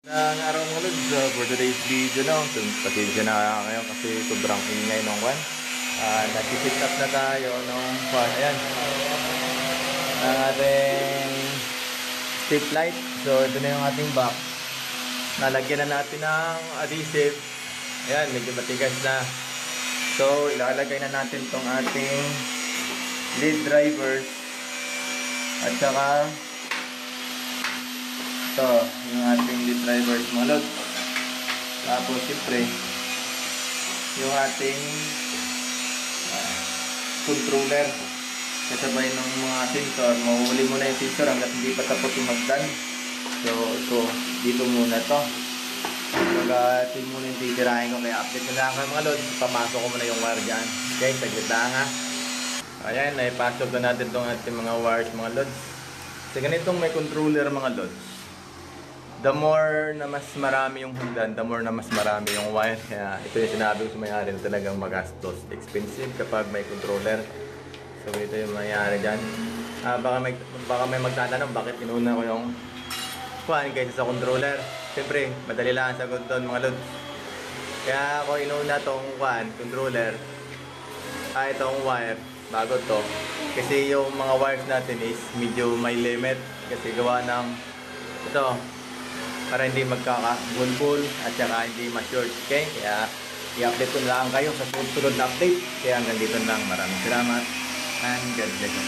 Ng araw mga lods, uh, for today's video no, so, pasensya na kayo kasi sobrang ingay nung kwan. Uh, nag-sit up na tayo nung kwan, ayan. Ang ating strip light. So ito na yung ating box. Nalagyan na natin ng adhesive. Ayan, medyo matigas na. So ilalagay na natin tong ating lead drivers. At saka ito, yung ating lead drivers lods. Tapos, siyempre, yung ating ah, controller. Kasabay ng mga sensor. Mahuhuli muna yung sensor hanggat hindi pa tapos yung magdan. So, ito, dito muna to. Pag-atin muna yung titirahin ko. Kaya update na lang kayo mga lods. Pamasok ko muna yung wire dyan. Okay, saglit lang. Ayan, naipasok na natin itong ating mga wires mga lods. Sa ganitong may controller mga lods, the more na mas marami yung hundan, the more na mas marami yung wire. Kaya ito yung sinabi ko sa may-ari na talagang magastos. Expensive kapag may controller. So ito yung mayari dyan. Ah, baka, may, baka may magtatanong bakit inuna ko yung kuhan kaysa sa controller. Siyempre, madali lang ang sagot doon mga lods. Kaya ako inuna tong kuhan, controller. Ah, itong wire, bago to. Kasi yung mga wires natin is medyo may limit. Kasi gawa ng ito, para hindi magkakabulbul at saka hindi ma-short. Okay? Kaya i-update ko na lang kayo sa susunod na update. Kaya hanggang dito na lang. Maraming salamat and God bless you.